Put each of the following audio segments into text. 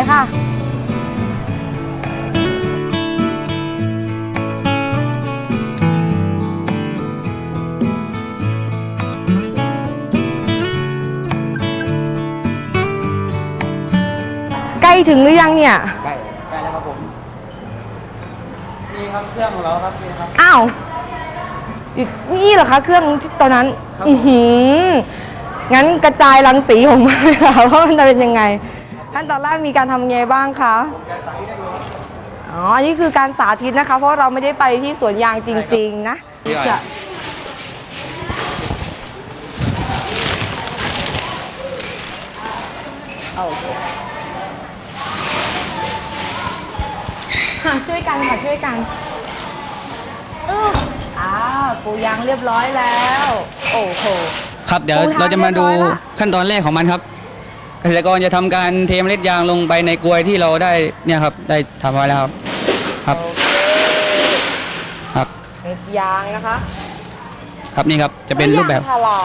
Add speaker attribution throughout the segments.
Speaker 1: เลยค่ะใกล้ถึงหรือยังเนี่ย
Speaker 2: ใกล้ใกล้แล้วครับผมนี่ครับเครื่องของเราครับนี่ครับ
Speaker 1: อ้าวอยู่นี่เหรอคะเครื่องที่ตอนนั้น
Speaker 2: ครับ
Speaker 1: อือหืองั้นกระจายรังสีของมันเลยค่ะว่ามันจะเป็นยังไง ขั้นตอนแรกมีการทำไงบ้างคะ
Speaker 2: ผมจะใส่ให้ดูครับ
Speaker 1: อ๋ออันนี้คือการสาธิตนะคะ เพราะเราไม่ได้ไปที่สวนยางจริง ๆ นะ
Speaker 2: ใช่ครับ
Speaker 1: จะโอเคค่ะช่วยกันค่ะช่วยกันอื้ออ้าวปูยางเรียบร้อยแล้ว โอ้โห
Speaker 3: ครับเดี๋ยว
Speaker 1: ปูทาง
Speaker 3: เราจะมาดู
Speaker 1: เรียบร้อยละ
Speaker 3: ขั้นตอนแรกของมันครับ เกษตรกรจะทำการเทเมล็ดยางลงไปในกลวยที่เราได้เนี่ยครับได้ทำไว้แล้วครับครับ
Speaker 1: โอเค
Speaker 3: ครับ
Speaker 1: เม็ดยางนะคะ
Speaker 3: ครับนี่ครับจะเป็นรูปแบบ
Speaker 1: ยางพารา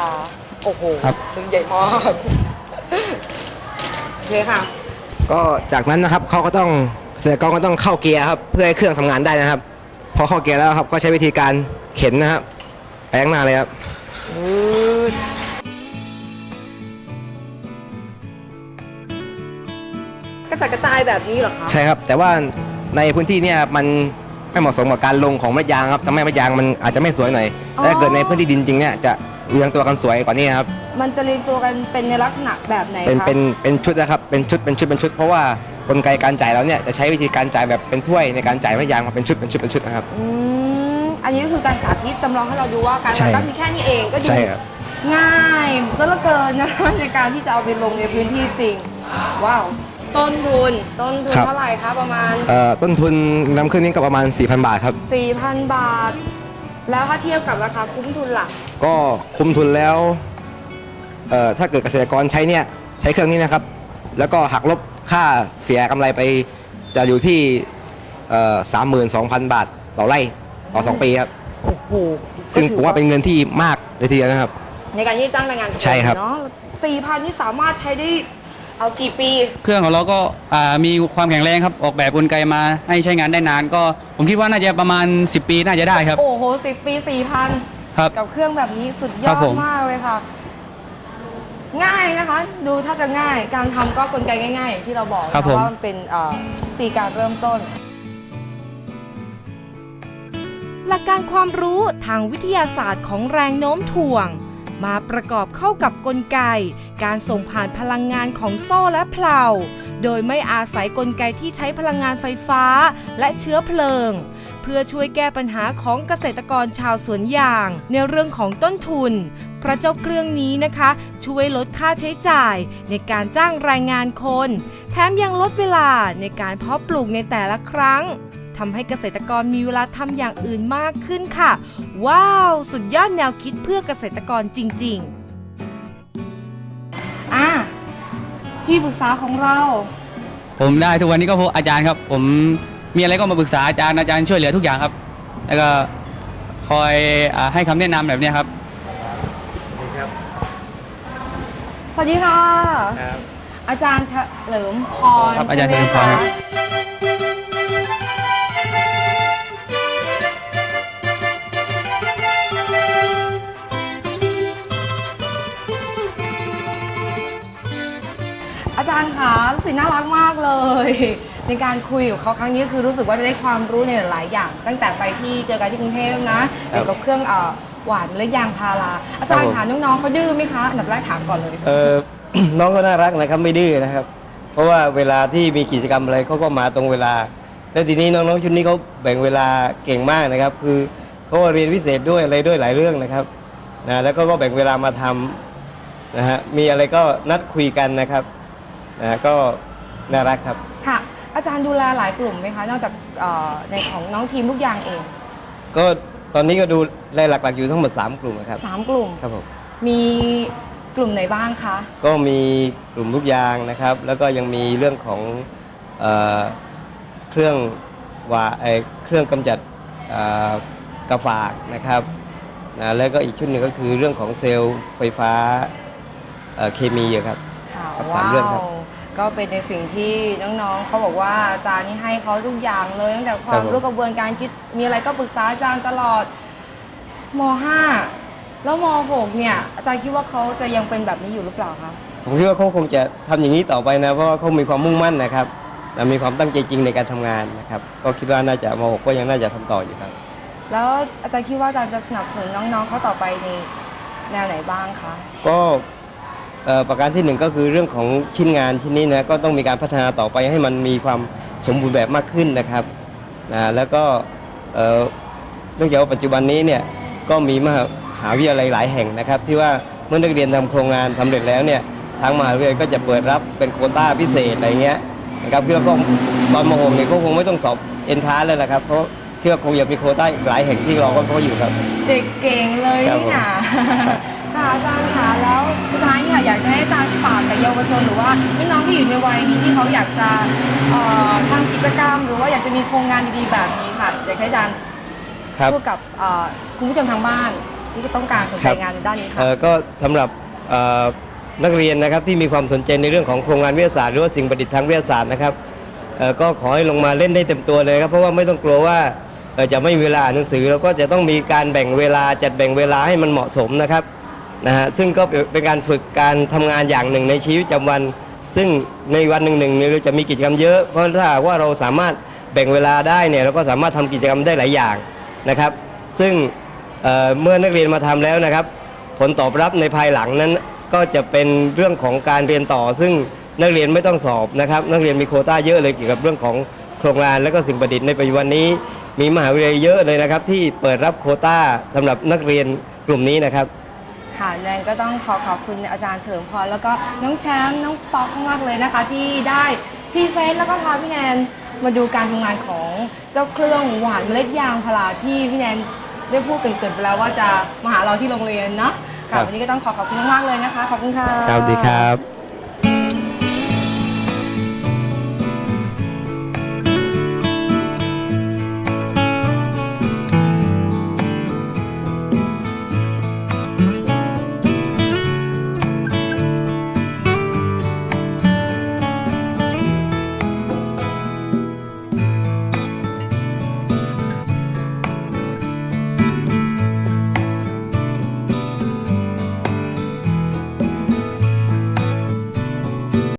Speaker 1: โอ้โห
Speaker 3: ครับ
Speaker 1: ตัวใหญ่มากโอเคค่ะ
Speaker 4: ก็จากนั้นนะครับเขาก็ต้องเกษตรกรก็ต้องเข้าเกียร์ครับเพื่อให้เครื่องทำงานได้นะครับ พอเข้าเกียร์แล้วครับก็ใช้วิธีการเข็นนะครับไปข้างหน้าเลยครับ
Speaker 1: กระจัดกระจายแบบนี้เหรอคะ
Speaker 4: ใช่ครับ แต่ว่าในพื้นที่เนี่ยมันไม่เหมาะสมกับการลงของเม็ดยางครับทำให้เม็ดยางมันอาจจะไม่สวยหน่อยแต่ถ้าเกิดในพื้นที่ดินจริงเนี่ยจะเรียงตัวกันสวยกว่านี้ครับ
Speaker 1: มันจะเรียงตัวกันเป็นในลักษณะแบบไหน
Speaker 4: เป็น
Speaker 1: คะ
Speaker 4: เป็นเป็นชุดนะครับเป็นชุดเป็นชุดเป็นชุด เพราะว่ากลไกการจ่ายแล้วเนี่ยจะใช้วิธีการจ่ายแบบเป็นถ้วยในการจ่ายเม็ดยางมาเป็นชุดเป็นชุดเป็นชุดนะครับ
Speaker 1: อืมอันนี้ก็คือการสาธิตจำลองให้เราดูว่าการ
Speaker 4: ใช่
Speaker 1: ตั้งมีแค่นี้เองก็ดู
Speaker 4: ใช่ครับ
Speaker 1: ง่ายซะเหลือเกินนะคะในการที่จะเอาไปลงในพื้นที่จริง ว้าว ต้นทุน ต้นทุน
Speaker 4: ครับ
Speaker 1: เท่าไหร่คะประมาณ
Speaker 4: เอ่อต้นทุนนำเครื่องนี้ก็ประมาณ 4,000 บาทครับ
Speaker 1: 4,000 บาท แล้วถ้าเทียบกับราคาคุ้มทุนล่ะ
Speaker 4: ก็คุ้มทุนแล้วเอ่อถ้าเกิดเกษตรกรใช้เนี่ยใช้เครื่องนี้นะครับ แล้วก็หักลบค่าเสียกำไรไปจะอยู่ที่สามหมื่นสองพันบาทต่อไร่ต่อ 2 ปีครับ
Speaker 1: โอ้โห
Speaker 4: ซึ่งผมว่าเป็นเงินที่มากเลยทีเดียวนะครับ
Speaker 1: ในการที่จ้างแรงงาน
Speaker 4: ใช่ครับ
Speaker 1: เนาะ4,000 นี่สามารถใช้ได้ เอากี่ปี
Speaker 3: เครื่องของเราก็อ่ามีความแข็งแรงครับ ออกแบบกลไกมาให้ใช้งานได้นาน ก็ผมคิดว่าน่าจะประมาณ 10 ปีน่าจะได้ครับ
Speaker 1: โอ้โห10ปี4,000
Speaker 3: ครับ
Speaker 1: กับเครื่องแบบนี้สุดย
Speaker 3: ครั
Speaker 1: อด
Speaker 3: บผม
Speaker 1: มากเลยค่ะ ง่ายนะคะ ดูถ้าจะง่ายการทำก็กลไกง่ายๆอย่างที่เราบอกนะคะว่ามันเป็นเอ่อตีการเริ่มต้น
Speaker 5: หลักการความรู้ทางวิทยาศาสตร์ของแรงโน้มถ่วง มาประกอบเข้ากับกลไก การส่งผ่านพลังงานของโซ่และเพลาโดยไม่อาศัยกลไกที่ใช้พลังงานไฟฟ้าและเชื้อเพลิง เพื่อช่วยแก้ปัญหาของเกษตรกรชาวสวนยาง ในเรื่องของต้นทุน พระเจ้าเครื่องนี้นะคะ ช่วยลดค่าใช้จ่าย ในการจ้างแรงงานคน แถมยังลดเวลาในการเพาะปลูกในแต่ละครั้ง ทำให้เกษตรกรมีเวลาทำอย่างอื่นมากขึ้นค่ะ ว้าว สุดยอดแนวคิดเพื่อเกษตรกรจริง ๆ
Speaker 1: อะที่ปรึกษาของเรา
Speaker 3: ผมได้ทุกวันนี้ก็เพราะอาจารย์ครับ ผมมีอะไรก็มาปรึกษาอาจารย์อาจารย์ช่วยเหลือทุกอย่างครับ แล้วก็คอยอาให้คำแนะนำแบบเนี้ยครับ
Speaker 1: สวัสดีค่ะ อาจารย์เฉลิมพร
Speaker 3: ครับอาจารย์
Speaker 1: ใช่ไห
Speaker 3: เฉลิมพร
Speaker 1: อาจารย์คะรู้สึกน่ารักมากเลย ในการคุยกับเขาครั้งนี้คือรู้สึกว่าจะได้ความรู้ในหลายๆอย่าง ตั้งแต่ไปที่เจอกันที่กรุงเทพนะเกี่ยวกับเครื่องเอ่อหวานและยางพาราอาจารย์คะน้องๆเขาดื้อไหมคะอันดับแรกถามก่อนเลย
Speaker 2: เออ น้องก็น่ารักนะครับไม่ดื้อนะครับ เพราะว่าเวลาที่มีกิจกรรมอะไรเขาก็มาตรงเวลา แล้วทีนี้น้องๆชุดนี้เขาแบ่งเวลาเก่งมากนะครับ คือเขาเรียนพิเศษด้วยอะไรด้วยหลายเรื่องนะครับนะแล้วก็ก็แบ่งเวลามาทำนะฮะมีอะไรก็นัดคุยกันนะครับ นะก็น่ารักครับ
Speaker 1: ค่ะ อาจารย์ดูแลหลายกลุ่มไหมคะ นอกจากเอ่อในของน้องทีมลูกยางเอง
Speaker 2: ก็ตอนนี้ก็ดูรายหลักๆอยู่ทั้งหมด 3 กลุ่มนะครับ
Speaker 1: สามกลุ่ม
Speaker 2: ครับผม
Speaker 1: มีกลุ่มไหนบ้างคะ
Speaker 2: ก็มีกลุ่มลูกยางนะครับ แล้วก็ยังมีเรื่องของเออเครื่องว่าเอ่อเครื่องกำจัดเอ่อกระฝากนะครับนะแล้วก็อีกชุดหนึ่งก็คือเรื่องของเซลล์ไฟฟ้าเอ่อเคมีอะครับ
Speaker 1: ค่ะ
Speaker 2: ครับสามเรื่องครับ
Speaker 1: ว ก็เป็นในสิ่งที่น้องๆเขาบอกว่าอาจารย์นี่ให้เขาทุกอย่างเลยตั้งแต่ควา
Speaker 2: ครั
Speaker 1: ม
Speaker 2: บผม
Speaker 1: รู้กระบวนการคิดมีอะไรก็ปรึกษาอาจารย์ตลอดม .5 แล้วม .6 เนี่ยอาจารย์คิดว่าเขาจะยังเป็นแบบนี้อยู่หรือเปล่าคะ
Speaker 2: ผมคิดว่าเขาคงจะทำอย่างนี้ต่อไปนะเพราะว่าเขามีความมุ่งมั่นนะครับและมีความตั้งใจจริงในการทำงานนะครับ ก็คิดว่าน่าจะม .6 ก็ยังน่าจะทำต่ออยู่ครับ
Speaker 1: แล้วอาจารย์คิดว่าอาจารย์จะสนับสนุนน้องๆเขาต่อไปในแนวไหนบ้างคะ
Speaker 2: ก็เอ่อ ประการที่หนึ่งก็คือเรื่องของชิ้นงานชิ้นนี้นะก็ต้องมีการพัฒนาต่อไปให้มันมีความสมบูรณ์แบบมากขึ้นนะครับนะแล้วก็เอ่อเนื่องจากว่าปัจจุบันนี้เนี่ยก็มีมหาวิทยาลัยหลายแห่งนะครับ ที่ว่าเมื่อนักเรียนทำโครงงานสำเร็จแล้วเนี่ยทางมหาวิทยาลัยก็จะเปิดรับเป็นโควต้าพิเศษอะไรเงี้ยนะครับคือแล้วก็ตอนม .6 เนี่ยก็คงไม่ต้องสอบเอนทรานเลยนะครับเพราะคิดว่าคงจะมีโควต้าอีกหลายแห่งที่รอเขาอยู่ครับ
Speaker 1: เด็กเก่งเลย
Speaker 2: ครับ
Speaker 1: นี่นะ ค่ะอาจารย์คะแล้วสุดท้ายเนี่ยอยากจะให้อาจารย์ฝากกับเยาวชนหรือว่าน้องๆที่อยู่ในวัยนี้ที่เขาอยากจะเอ่อทำกิจกรรม หรือว่าอยากจะมีโครงงานดีๆแบบนี้ค่ะอยากให้อาจารย์
Speaker 2: ครับ
Speaker 1: พูดกับเอ่อคุณผู้ชมทางบ้านที่ต้องการสนใจ
Speaker 2: ครับ
Speaker 1: งานด้านนี้ค่ะ
Speaker 2: เอ่อก็สำหรับเอ่อนักเรียนนะครับที่มีความสนใจในเรื่องของโครงงานวิทยาศาสตร์หรือว่าสิ่งประดิษฐ์ทางวิทยาศาสตร์นะครับเอ่อก็ขอให้ลงมาเล่นได้เต็มตัวเลยครับเพราะว่าไม่ต้องกลัวว่าเอ่อจะไม่มีเวลาอ่านหนังสือเราก็จะต้องมีการแบ่งเวลาจัดแบ่งเวลาให้มันเหมาะสมนะครับ นะฮะซึ่งก็เป็นการฝึกการทำงานอย่างหนึ่งในชีวิตประจำวัน ซึ่งในวันหนึ่งหนึ่งเนี่ยเราจะมีกิจกรรมเยอะ เพราะถ้าหากว่าเราสามารถแบ่งเวลาได้เนี่ยเราก็สามารถทำกิจกรรมได้หลายอย่างนะครับ ซึ่งเอ่อเมื่อนักเรียนมาทำแล้วนะครับ ผลตอบรับในภายหลังนั้นก็จะเป็นเรื่องของการเรียนต่อ ซึ่งนักเรียนไม่ต้องสอบนะครับ นักเรียนมีโควต้าเยอะเลยเกี่ยวกับเรื่องของโครงงานและก็สิ่งประดิษฐ์ในปัจจุบันนี้ มีมหาวิทยาลัยเยอะเลยนะครับ ที่เปิดรับโควต้าสำหรับนักเรียนกลุ่มนี้นะครับ
Speaker 1: ค่ะแนนก็ต้องขอขอบคุณอาจารย์เฉลิมพรแล้วก็น้องแชมป์น้องป๊อกมากๆเลยนะคะ ที่ได้พรีเซนต์แล้วก็พาพี่แนนมาดูการทำงานของเจ้าเครื่องหวานเมล็ดยางพาราที่พี่แนนได้พูดเกรินๆไปแล้วว่าจะมาหาเราที่โรงเรียนเนาะ
Speaker 2: ครั
Speaker 1: ค่ะ
Speaker 2: บ
Speaker 1: วันนี้ก็ต้องขอขอบคุณมากๆเลยนะคะขอบคุณค่ะ
Speaker 2: ครับดีครับ